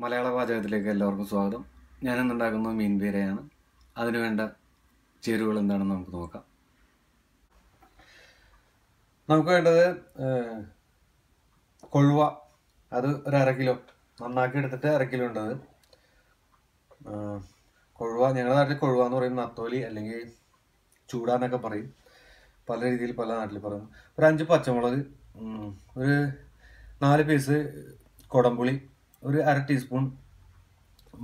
മലയാള പാചകത്തിലേക്ക് എല്ലാവർക്കും സ്വാഗതം. ഞാൻ ഉണ്ടാക്കുന്നത് മീൻ പീരയാണ് അതിനുവേണ്ട ചേരുവകൾ എന്താണെന്ന് നമുക്ക് നോക്കാം. നമുക്ക് വേണ്ടത് കൊഴുവ. അത് ഒരു അര കിലോ. നന്നാക്കി എടുത്തിട്ട് അര കിലോ ഉണ്ടത്. കൊഴുവ ഞങ്ങളുടെ നാട്ടിൽ കൊഴുവ എന്ന് പറയുന്നത് നത്തോലി അല്ലെങ്കിൽ ചൂടാന്നൊക്കെ പറയും. പല രീതിയിൽ പല നാട്ടിൽ പറയും. ഒരു അഞ്ച് പച്ചമുളക് ഒരു നാല് പീസ് കൊടംപുളി ഒരു അര ടീസ്പൂൺ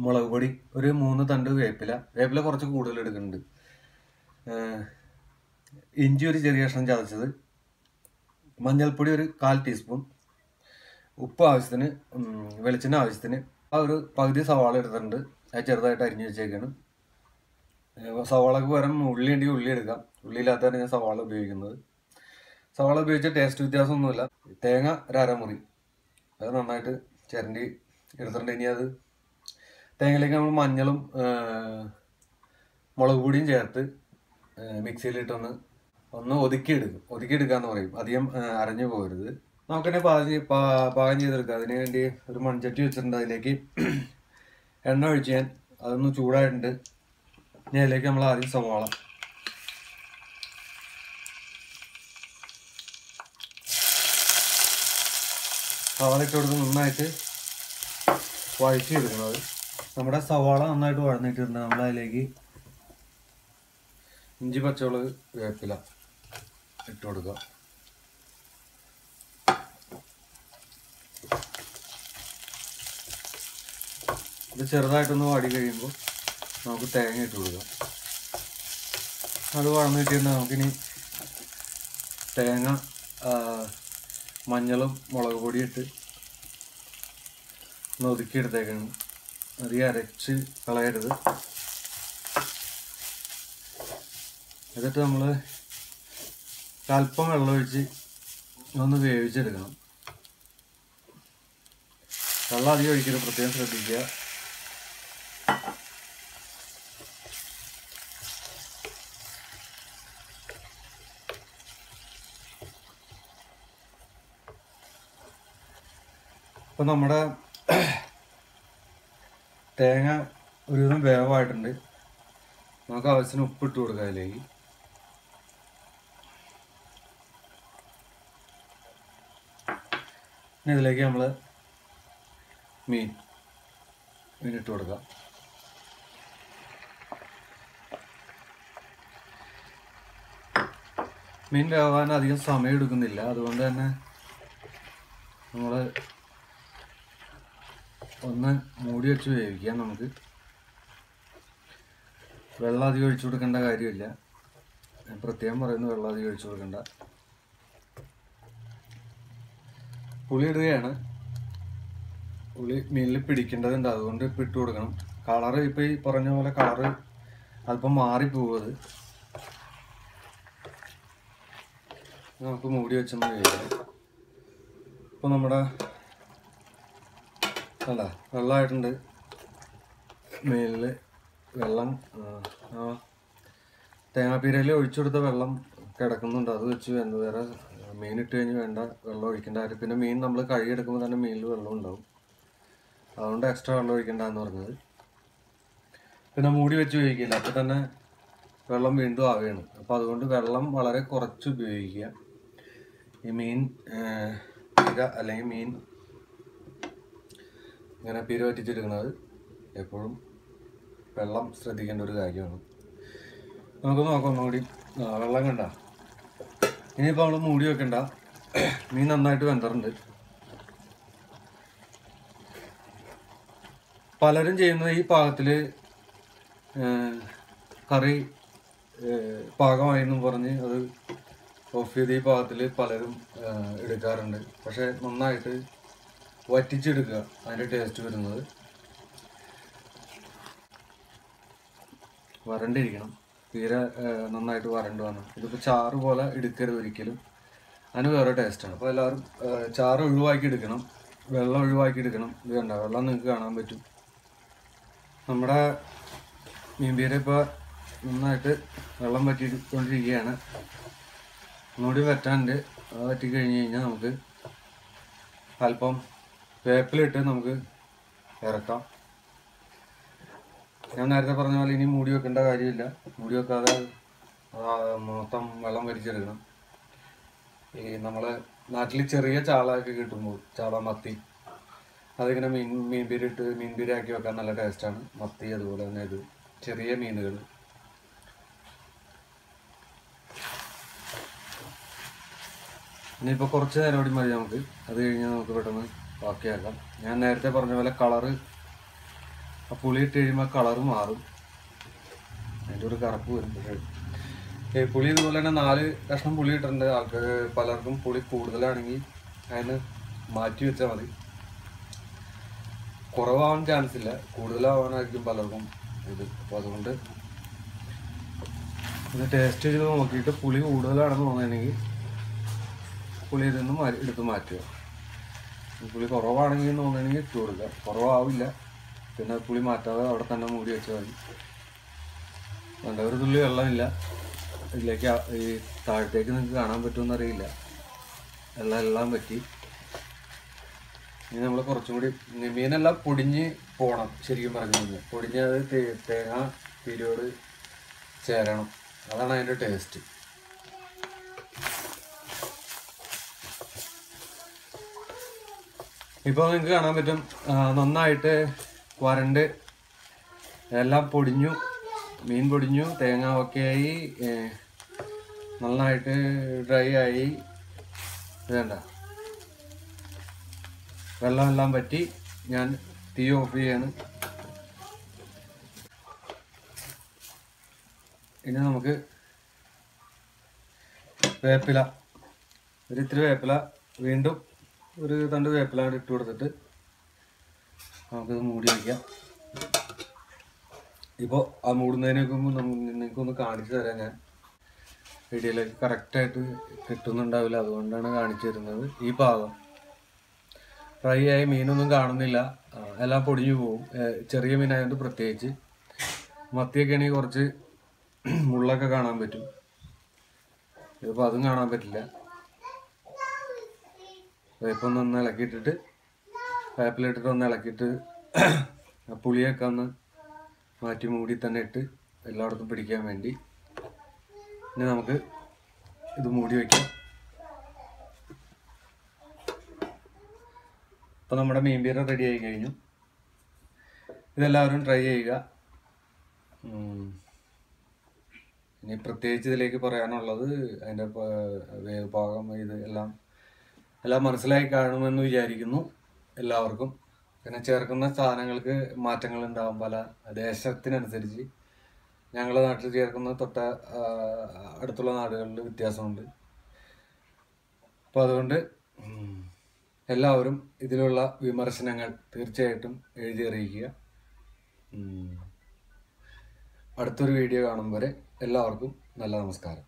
മുളക് പൊടി ഒരു മൂന്ന് തണ്ട് വേപ്പില. വേപ്പില കുറച്ച് കൂടുതൽ എടുക്കുന്നുണ്ട്. ഇഞ്ചി ഒരു ചെറിയ കഷ്ണം ചതച്ചത്. മഞ്ഞൾപ്പൊടി ഒരു കാൽ ടീസ്പൂൺ ഉപ്പ് ആവശ്യത്തിന് വെളിച്ചെണ്ണ ആവശ്യത്തിന്. ആ ഒരു പകുതി സവാള എടുത്തിട്ടുണ്ട്. അത് ചെറുതായിട്ട് അരിഞ്ഞു വെച്ചേക്കാണ്. സവാളക്ക് പകരം ഉള്ളി ഉണ്ടെങ്കിൽ ഉള്ളി എടുക്കാം. ഉള്ളി ഇല്ലാത്തതാണ് ഞാൻ സവാള ഉപയോഗിക്കുന്നത്. സവാള ഉപയോഗിച്ച ടേസ്റ്റ് വ്യത്യാസമൊന്നുമില്ല. തേങ്ങ ഒരു അരമുറി. അത് നന്നായിട്ട് ചിരണ്ടി എടുത്തിട്ടുണ്ട്. ഇനി അത് തേങ്ങയിലേക്ക് നമ്മൾ മഞ്ഞളും മുളക് പൊടിയും ചേർത്ത് മിക്സിയിലിട്ടൊന്ന് ഒന്ന് ഒതുക്കിയെടുക്കും. ഒതുക്കിയെടുക്കാന്ന് പറയും. അധികം അരഞ്ഞു പോകരുത്. നമുക്കെന്നെ പാചകം പാകം ചെയ്തെടുക്കാം. അതിന് വേണ്ടി ഒരു മൺചട്ടി വെച്ചിട്ടുണ്ട്. അതിലേക്ക് എണ്ണ ഒഴിച്ച് ഞാൻ അതൊന്ന് ചൂടായിട്ടുണ്ട്. ഇനി അതിലേക്ക് നമ്മൾ ആദ്യം സവാള. സവാള ഇട്ട് കൊടുത്ത് നന്നായിട്ട് വഴറ്റി എടുക്കുന്നത്. നമ്മുടെ സവാള നന്നായിട്ട് വഴന്നിട്ടുണ്ട്. നമ്മൾ അതിലേക്ക് ഇഞ്ചി പച്ചമുളക് വേപ്പില ഇട്ട് കൊടുക്കുക. ഇത് ചെറുതായിട്ടൊന്ന് വാടി കഴിയുമ്പോൾ നമുക്ക് തേങ്ങ ഇട്ട് കൊടുക്കാം. അത് വളർന്നു നമുക്കിനി തേങ്ങ മഞ്ഞളും മുളക് പൊടി ഇട്ട് ഒന്ന് ഒതുക്കിയെടുത്തേക്കണം. അധികം അരച്ച് കളയരുത്. എന്നിട്ട് നമ്മൾ അല്പം വെള്ളമൊഴിച്ച് ഒന്ന് വേവിച്ചെടുക്കണം. വെള്ളം അധികം ഒഴിക്കരുത് പ്രത്യേകം ശ്രദ്ധിക്കുക. നമ്മുടെ തേങ്ങ ഒരുവിധം വേവായിട്ടുണ്ട്. നമുക്ക് ആവശ്യത്തിന് ഉപ്പിട്ട് കൊടുക്കാം അതിലേക്ക്. പിന്നെ ഇതിലേക്ക് നമ്മൾ മീൻ മീൻ ഇട്ട് കൊടുക്കാം. മീൻ വേവാൻ അധികം സമയം എടുക്കുന്നില്ല. അതുകൊണ്ട് തന്നെ നമ്മൾ ഒന്ന് മൂടി വെച്ച് വേവിക്കാം നമുക്ക്. വെള്ളം അധികം ഒഴിച്ചു കൊടുക്കേണ്ട കാര്യമില്ല. ഞാൻ പ്രത്യേകം പറയുന്നു വെള്ളം അധികം ഒഴിച്ചു കൊടുക്കണ്ട. പുളി ഇടുകയാണ്. പുളി മീനിൽ പിടിക്കേണ്ടതുണ്ട്. അതുകൊണ്ട് ഇപ്പം ഇട്ട് കൊടുക്കണം. കളറ് ഇപ്പം ഈ പറഞ്ഞ പോലെ കളറ് അല്പം മാറിപ്പോവത് നമുക്ക് മൂടി വേവിക്കാം. ഇപ്പം നമ്മുടെ അല്ല വെള്ളമായിട്ടുണ്ട്. മേലിൽ വെള്ളം ആ, തേങ്ങാപ്പീരയിൽ ഒഴിച്ചു കൊടുത്ത വെള്ളം കിടക്കുന്നുണ്ട്. അത് വെച്ച് വേണ്ട വേറെ മീൻ ഇട്ട് കഴിഞ്ഞ് വേണ്ട വെള്ളം ഒഴിക്കേണ്ട കാര്യം. പിന്നെ മീൻ നമ്മൾ കഴുകിയെടുക്കുമ്പോൾ തന്നെ മീനിൽ വെള്ളം ഉണ്ടാവും. അതുകൊണ്ട് എക്സ്ട്രാ വെള്ളം ഒഴിക്കേണ്ടെന്ന് പറഞ്ഞത്. പിന്നെ മൂടി വെച്ച് ഉപയോഗിക്കില്ല. അപ്പോൾ തന്നെ വെള്ളം വീണ്ടും ആവുകയാണ്. അപ്പോൾ അതുകൊണ്ട് വെള്ളം വളരെ കുറച്ച് ഉപയോഗിക്കുക. ഈ മീൻ അല്ലെങ്കിൽ മീൻ ഇങ്ങനെ പീര പറ്റിച്ചെടുക്കുന്നത് എപ്പോഴും വെള്ളം ശ്രദ്ധിക്കേണ്ട ഒരു കാര്യമാണ്. നമുക്ക് നോക്കാം ഒന്നുകൂടി. വെള്ളം കണ്ട. ഇനിയിപ്പോൾ നമ്മൾ മൂടി വെക്കണ്ട. മീൻ നന്നായിട്ട് വെന്തറുണ്ട്. പലരും ചെയ്യുന്നത് ഈ പാകത്തിൽ കറി പാകമായിരുന്നു പറഞ്ഞ് അത് ഓഫ് ചെയ്ത് ഈ പാകത്തിൽ പലരും എടുക്കാറുണ്ട്. പക്ഷെ നന്നായിട്ട് വറ്റിച്ചെടുക്കുക. അതിന്റെ ടേസ്റ്റ് വരുന്നത്. വരണ്ടിരിക്കണം. തീരെ നന്നായിട്ട് വരണ്ട് വന്നു. ഇതിപ്പോൾ ചാറ് പോലെ എടുക്കരുത് ഒരിക്കലും. അതിന് വേറെ ടേസ്റ്റാണ് അപ്പോൾ എല്ലാവരും ചാറ് ഒഴിവാക്കി എടുക്കണം. വെള്ളം ഒഴിവാക്കി എടുക്കണം. ഇത് കണ്ട? വെള്ളം നിങ്ങൾക്ക് കാണാൻ പറ്റും. നമ്മുടെ മീൻപീര ഇപ്പോൾ നന്നായിട്ട് വെള്ളം പറ്റിക്കൊണ്ടിരിക്കുകയാണ് ഒന്നുകൂടി വറ്റാണ്ട് വറ്റി കഴിഞ്ഞ് കഴിഞ്ഞാൽ നമുക്ക് അല്പം വേപ്പിലിട്ട് നമുക്ക് ഇറക്കാം. ഞാൻ നേരത്തെ പറഞ്ഞ പോലെ ഇനി മൂടി വെക്കേണ്ട കാര്യമില്ല. മൂടി വെക്കാതെ മൊത്തം വെള്ളം വലിച്ചെടുക്കണം ഈ നമ്മളെ നാട്ടിൽ ചെറിയ ചാളയൊക്കെ കിട്ടുമ്പോൾ ചാള മത്തി അതിങ്ങനെ മീൻ മീൻപീരിട്ട് മീൻപീരി ആക്കി വെക്കാൻ നല്ല ടേസ്റ്റാണ്. മത്തി അതുപോലെ തന്നെ ഇത് ചെറിയ മീനുകൾ. ഇനിയിപ്പോൾ കുറച്ച് നേരം കൂടി മതി നമുക്ക്. അത് കഴിഞ്ഞാൽ നമുക്ക് പെട്ടെന്ന് ബാക്കിയാക്കാം ഞാൻ നേരത്തെ പറഞ്ഞ പോലെ കളറ് ആ പുളി ഇട്ട് കഴിയുമ്പോൾ കളറ് മാറും. അതിന്റെ ഒരു കറുപ്പ് വരും. ഏ, പുളി ഇതുപോലെ തന്നെ നാല് കഷ്ണം പുളി ഇട്ടിട്ടുണ്ട്. ആൾക്ക് പലർക്കും പുളി കൂടുതലാണെങ്കിൽ അതിന് മാറ്റി വെച്ചാൽ മതി. കുറവാവാൻ ചാൻസ് ഇല്ല. കൂടുതലാവാനായിരിക്കും പലർക്കും ഇത്. അപ്പോൾ അതുകൊണ്ട് ഇത് ടേസ്റ്റ് ചെയ്ത് നോക്കിയിട്ട് പുളി കൂടുതലാണെന്ന് തോന്നുകയാണെങ്കിൽ പുളി ഇതിൽ നിന്ന് എടുത്ത് മാറ്റുക. പുളി കുറവാണെങ്കിൽ എന്ന് തോന്നുകയാണെങ്കിൽ ഇട്ട് കൊടുക്കുക കുറവാവില്ല. പിന്നെ പുളി മാറ്റാതെ അവിടെ തന്നെ മൂടി വെച്ചാൽ മതി. നല്ല ഒരു തുള്ളി വെള്ളമില്ല. ഇതിലേക്ക് ഈ താഴത്തേക്ക് നിങ്ങൾക്ക് കാണാൻ പറ്റുമെന്ന് അറിയില്ല. വെള്ളം എല്ലാം പറ്റി ഇനി നമ്മൾ കുറച്ചും കൂടി മീനെല്ലാം പൊടിഞ്ഞ് പോകണം ശരിക്കും പറഞ്ഞു കഴിഞ്ഞാൽ പൊടിഞ്ഞ് തേ- തേങ്ങ തിരിയോട് ചേരണം. അതാണ് അതിന്റെ ടേസ്റ്റ്. ഇപ്പോൾ നിങ്ങൾക്ക് കാണാൻ പറ്റും നന്നായിട്ട് വരണ്ട്. എല്ലാം പൊടിഞ്ഞു മീൻ പൊടിഞ്ഞു തേങ്ങ ഒക്കെ ആയി നന്നായിട്ട് ഡ്രൈ ആയി. വേണ്ട വെള്ളമെല്ലാം പറ്റി ഞാൻ തീ ഓഫ് ചെയ്യാണ്. ഇനി നമുക്ക് വേപ്പില ഒരിത്തിരി വേപ്പില വീണ്ടും ഒരു തണ്ട് വേപ്പില ഇട്ട് കൊടുത്തിട്ട് നമുക്കിത് മൂടി വയ്ക്കാം ഇപ്പോൾ ആ മൂടുന്നതിനൊക്കെ നിങ്ങൾക്കൊന്ന് കാണിച്ചു തരാം ഞാൻ. വീഡിയോയിലേക്ക് കറക്റ്റായിട്ട് കിട്ടുന്നുണ്ടാവില്ല അതുകൊണ്ടാണ് കാണിച്ചു തരുന്നത്. ഈ ഭാഗം ഫ്രൈ ആയി മീനൊന്നും കാണുന്നില്ല. എല്ലാം പൊടിഞ്ഞു പോകും ചെറിയ മീനായതുകൊണ്ട് പ്രത്യേകിച്ച്. മത്തിയൊക്കെ ആണെങ്കിൽ കുറച്ച് മുള്ളൊക്കെ കാണാൻ പറ്റും. ഇതിപ്പോൾ അതും കാണാൻ പറ്റില്ല. വേപ്പൊന്ന് ഒന്ന് ഇളക്കിയിട്ടിട്ട് വേപ്പിലിട്ടിട്ട് ഒന്ന് ഇളക്കിയിട്ട് പുളിയൊക്കെ ഒന്ന് മാറ്റി മൂടി തന്നെ ഇട്ട് എല്ലായിടത്തും പിടിക്കാൻ വേണ്ടി ഇനി നമുക്ക് ഇത് മൂടി വയ്ക്കാം അപ്പോൾ നമ്മുടെ മീൻ മീൻപീര റെഡി ആയി കഴിഞ്ഞു. ഇതെല്ലാവരും ട്രൈ ചെയ്യുക. ഇനി പ്രത്യേകിച്ച് ഇതിലേക്ക് പറയാനുള്ളത് അതിന്റെ പാകം ഇത് എല്ലാം എല്ലാം മനസ്സിലായി കാണുമെന്ന് വിചാരിക്കുന്നു എല്ലാവർക്കും. പിന്നെ ചേർക്കുന്ന സാധനങ്ങൾക്ക് മാറ്റങ്ങൾ ഉണ്ടാവും പല ദേശത്തിനനുസരിച്ച് ഞങ്ങളുടെ നാട്ടിൽ ചേർക്കുന്ന തൊട്ട അടുത്തുള്ള നാടുകളിൽ വ്യത്യാസമുണ്ട്. അപ്പോൾ അതുകൊണ്ട് എല്ലാവരും ഇതിലുള്ള വിമർശനങ്ങൾ തീർച്ചയായിട്ടും എഴുതി അറിയിക്കുക. അടുത്തൊരു വീഡിയോ കാണും വരെ എല്ലാവർക്കും നല്ല നമസ്കാരം.